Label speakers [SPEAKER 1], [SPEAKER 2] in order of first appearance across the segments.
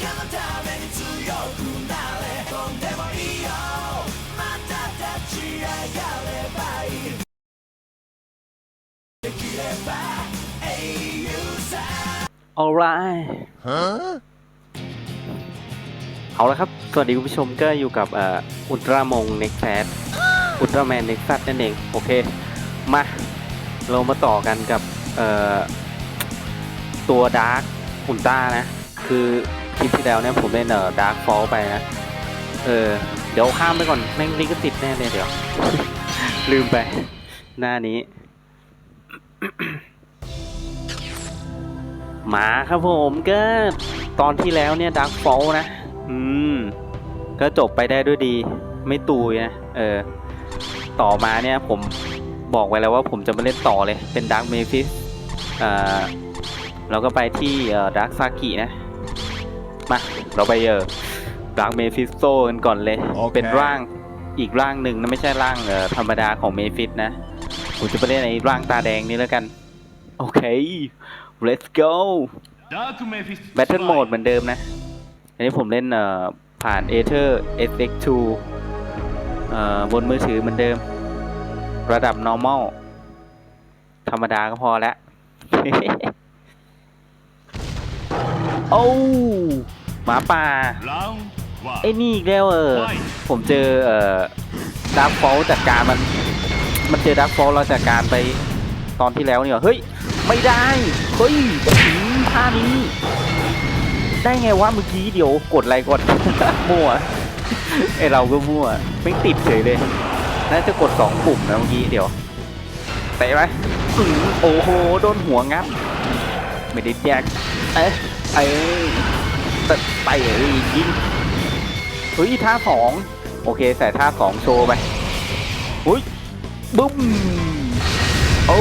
[SPEAKER 1] のために強くなれ飛んでもいいよまた立ち上がればいいできれば英雄さ
[SPEAKER 2] alright เอาละครับ สวัสดีคุณผู้ชมก็อยู่กับเอ่ออุลตร้ามงเน็กแซดอุลตร้าแมนเน็กซัสนั่นเอง โอเค มา เรามาต่อกันกับเอ่อตัวดาร์กอุลตร้านะ คือค ลิปที่แล้วเนี่ยผมเล่นเอ่อดาร์กฟอลไปนะ เออ เดี๋ยวข้ามไปก่อน แม่งลิงก็ติดแน่เลยเดี๋ยว ลืมไป หน้านี้มาครับผมก็ตอนที่แล้วเนี่ยดักฟอลนะ อืม ก็จบไปได้ด้วยดี ไม่ตุยนะ เออ ต่อมาเนี่ยผมบอกไว้แล้วว่าผมจะมาเล่นต่อเลยเป็นดักเมฟิสอ่าเราก็ไปที่เอ่อดักซากินะ มา เราไปเออร่างเมฟิสโซกันก่อนเลย
[SPEAKER 3] โอเค
[SPEAKER 2] เป็นร่างอีกร่างหนึ่งนะไม่ใช่ร่างเออธรรมดาของเมฟิสนะผมจะไปเล่นในร่างตาแดงนี้แล้วกัน โอเค let's go Battle mode เหมือนเดิมนะ อันนี้ผมเล่นเออผ่าน Aether SX2 เอ่อบนมือถือเหมือนเดิม ระดับ normal ธรรมดาก็พอแล้ว โอ้หมาป่าเอ้นี่อีกแล้วเออ ผมเจอเอ่อดับฟอลจัดการมัน มันเจอดับฟอลเราจัดการไปตอนที่แล้วเนี่ยเฮ้ย ไม่ได้ เฮ้ยถึงท่านี้ ได้ไงวะเมื่อกี้เดี๋ยวกดอะไรกดมั่วไอเราก็มั่วไม่ติดเฉยเลย น่าจะกดสองปุ่มนะเมื่อกี้เดี๋ยวเตะไหมโอ้โห โดนหัวงับ ไม่ได้แจกเอ๊ะ เอ้ยเตะไปเอ้ยิงเฮ้ยท่าสองโอเคใส่ท่าสองโชว์ไปอุ้ยบึ้มโอ้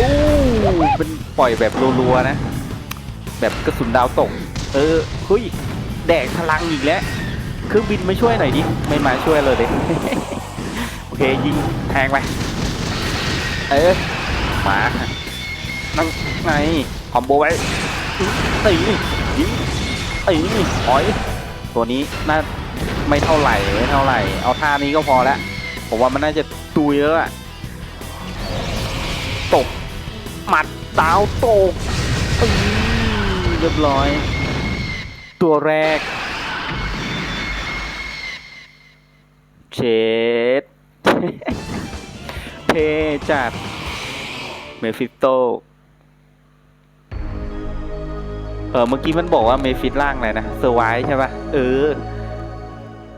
[SPEAKER 2] เป็นปล่อยแบบรัวๆนะ แบบกระสุนดาวตก เออเฮ้ยแดกพลังอีกแล้วเครื่องบินมาช่วยหน่อยดิไม่มาช่วยเลยดิโอเคยิงแทงไปเออมานั่งไงคอมโบไว้ตี ยิงตีถอยตัวนี้น่าไม่เท่าไหร่ไม่เท่าไหร่ เอาท่านี้ก็พอแล้วผมว่ามันน่าจะตุยแล้วอะตกหมัดดาวตกอื้อเรียบร้อย ตัวแรกเชดเทจัดเมฟิโต เออเมื่อกี้มันบอกว่าเมฟิตร่างอะไรนะเซอร์ไวใช่ปะ่ะเออ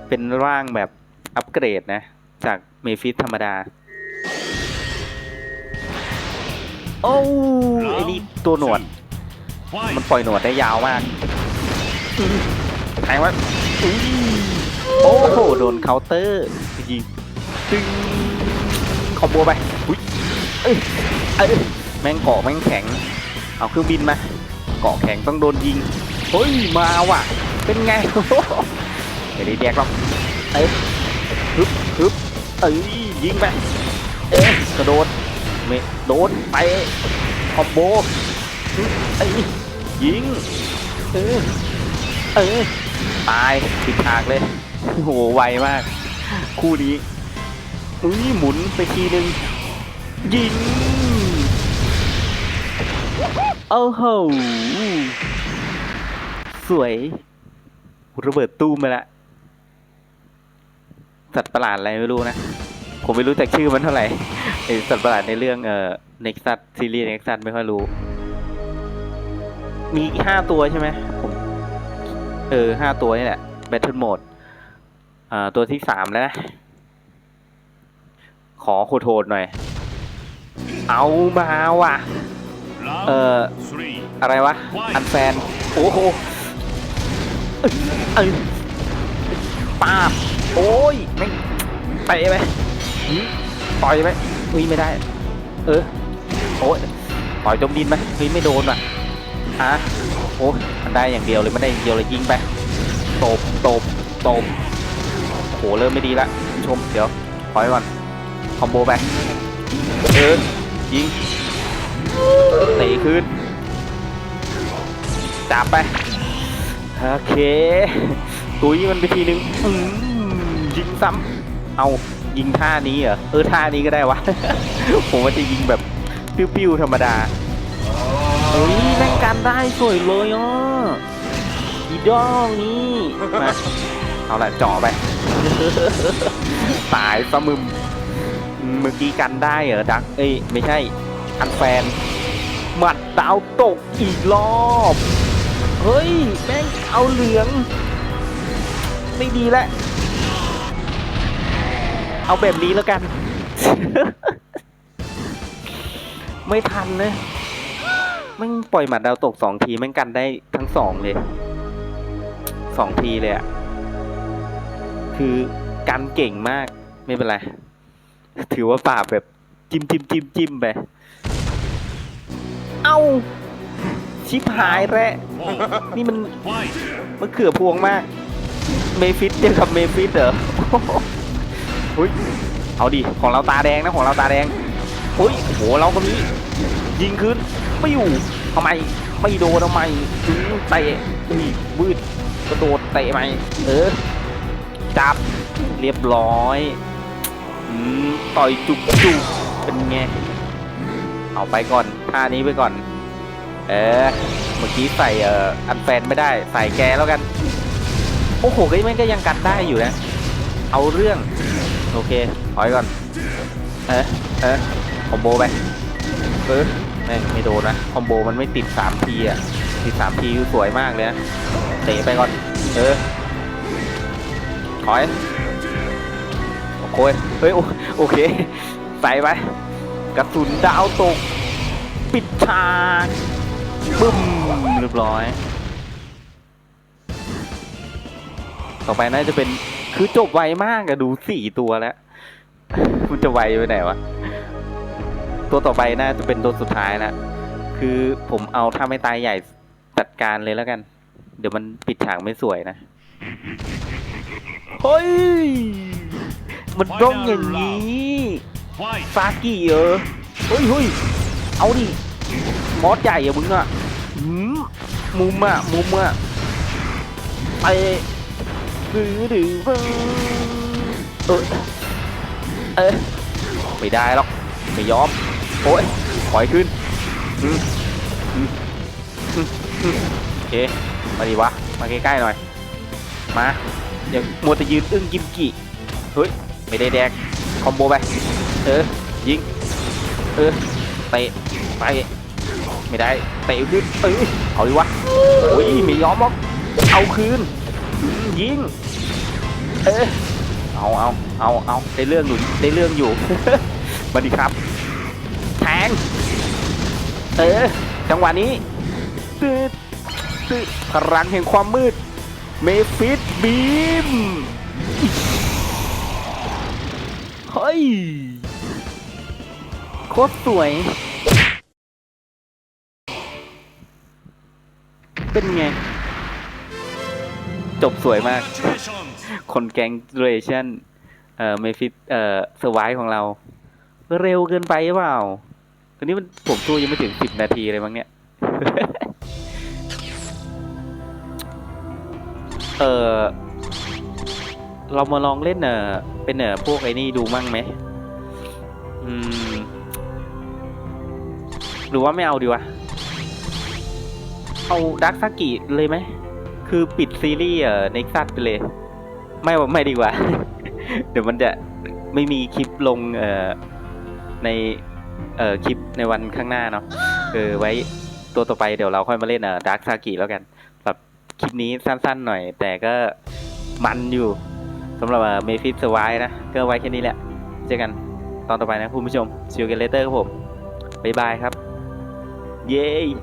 [SPEAKER 2] เป็นร่างแบบอัปเกรดนะ จากเมฟิตธรรมดา โอ้ไอ้นี่ตัวหนวด มันปล่อยหนวดได้ยาวมากแทงไว้โอ้โห โดนเคาน์เตอร์ยิงตึงขอบัวไปอ้ยเอ้ยแม่งเกาะแม่งแข็ง เอาเครื่องบินมา เกาะแข็งต้องโดนยิง เฮ้ย มาว่ะ เป็นไงเดี๋ยวนี้แดกหรอกเอ้ยฮึบฮึบเอ้ยยิงไป เอ๊ะกระโดดเมโดนไปคอมโบเอ้ยยิง เออเออตายติดฉากเลยโอ้โหไวมาก คู่นี้อุ้ยหมุนไปทีนึง ยิง โอ้โห สวยระเบิดตู้มาละสัตว์ประหลาดอะไรไม่รู้นะ ผมไม่รู้จักชื่อมันเท่าไหร่สัตว์ประหลาดในเรื่องเอ่อเน็กซัสซีรีส์เน็กซัสไม่ค่อยรู้ มีห้าตัวใช่ไหมผมเออห้าตัวนี่แหละแบทเทิลโหมดอ่าตัวที่สามแล้วนะ ขอโคโทดหน่อย เอามาว่ะ เอ่อ อะไรวะ อันแฟน โอ้โหเอ้ยเอ้ยป้าบโอ้ยไม่ไปไหมต่อยไหมเฮ้ยไม่ได้ เออ โอ้ยต่อยจมดินไหมเฮ้ยไม่โดนว่ะฮะโอ้ยมันได้อย่างเดียวเลยมันได้อย่างเดียวเลยยิงไปตบตบตบโหเริ่มไม่ดีละชม เดี๋ยวถอยก่อนคอมโบไปเออยิง เตะคืนจับไป โอเคตุ้ยมันไปทีนึงอืมยิงซ้ำเอายิงท่านี้เหรอ เออท่านี้ก็ได้วะ ผมว่าจะยิงแบบปิ้วๆธรรมดาเฮ้ยแม่งกันได้สวยเลยอะอีดองนี่มาเอาละจ่อไป ตายซะมึม เมื่อกี้กันได้เหรอดัก เอ้ยไม่ใช่ อันแฟน หมัดดาวตกอีกรอบ เฮ้ย แม่งเอาเหลือง ไม่ดีแล้ว เอาแบบนี้แล้วกัน ไม่ทันเลยม่งปล่อยหมัดดาวตกสองทีแม่งกันได้ทั้งสองเลยสองทีเลยอะคือกันเก่งมากไม่เป็นไร ถือว่าปราบแบบจิ้มจิ้มจิ้มจิ้มไป เอ้า ชิบหายแล้ว
[SPEAKER 3] Four.
[SPEAKER 2] นี่มัน
[SPEAKER 3] Fight.
[SPEAKER 2] มะเขือพวงมาก เมฟิสเจอกับเมฟิสเหรอหุ้ยเอาดิ ของเราตาแดงนะของเราตาแดงหุ้ยโอ้โหเราก็มียิงขึ้นไม่อยู่ทำไมไม่โดนทำไมอื้อเตะนี่วืดกระโดดเตะไหมเออจับเรียบร้อยอืมต่อยจุกจุกเป็นไง เอาไปก่อนท่านี้ไปก่อน เออ เมื่อกี้ใส่เอ่ออันแฟนไม่ได้ ใส่แกแล้วกัน โอ้โหก็ยังก็ยังกันได้อยู่นะ เอาเรื่อง โอเคถอยก่อน เออเออคอมโบไปเออแม่งไม่โดนนะคอมโบมันไม่ติดสามทีอะ ติดสามทีคือสวยมากเลยนะ เตะไปก่อน เออ ถอย โอเคเฮ้ยโอโอเค ใส่ไป กระสุนดาวตก ปิดฉากบึ้มเรียบร้อย ต่อไปน่าจะเป็นคือจบไวมากอะดูสี่ตัวแล้วมันจะไวไปไหนวะ ตัวต่อไปน่าจะเป็นตัวสุดท้ายแล้วคือผมเอาถ้าไม่ตายใหญ่จัดการเลยแล้วกัน เดี๋ยวมันปิดฉากไม่สวยนะเฮ้ย มันต้องอย่างนี้
[SPEAKER 3] Fight.
[SPEAKER 2] ซากิเออเฮ้ยเฮ้ยเอาดิมอสใหญ่อะมึงอะมมุมอะมุมอะไปดื้อดื้อเออเออไม่ได้หรอกไม่ยอมโอ้ยปล่อยขึ้นโอเคมาดิวะมาใกล้ๆหน่อยมาอย่ามัวแต่ยืนอึ้งกิมกิเฮ้ยไม่ได้แดกคอมโบไป เออ ยิง เออ เตะ ไป ไม่ได้ เตะขึ้นเอ้ยเอาดิวะ โอ้ยไม่ยอมหรอก เอาคืน ยิง เออ เอาเอาเอาเอาได้เรื่องอยู่ ได้เรื่องอยู่ มาดิครับ แทง เออ จังหวะนี้ตืดตืดพลังแห่งความมืด เมฟิสบีมเฮ้ย โคตรสวย เป็นไง จบสวยมาก คนแกงเรชั่น เอ่อเมฟิตเอ่อสวายของเรา เร็วเกินไปหรือเปล่า ตอนนี้มันผมสู้ยังไม่ถึงสิบนาทีเลยมั้งเนี่ย เออเรามาลองเล่นเออเป็นเออพวกไอ้นี่ดูมั่งไหม อืม หรือว่าไม่เอาดีวะ เอาดักซากิเลยไหม คือปิดซีรีส์เอ่อเน็กซัสไปเลย ไม่ไม่ดีกว่า เดี๋ยวมันจะไม่มีคลิปลงเอ่อในเอ่อคลิปในวันข้างหน้าเนาะเออไว้ตัวต่อไปเดี๋ยวเราค่อยมาเล่นเอ่อดาร์คซากิแล้วกันแบบคลิปนี้สั้นๆหน่อย แต่ก็มันอยู่สำหรับเมฟิสวายนะ ก็ไว้แค่นี้แหละ เจอกันตอนต่อไปนะคุณผู้ชม see you again later ครับผม บ๊ายบายครับ yeah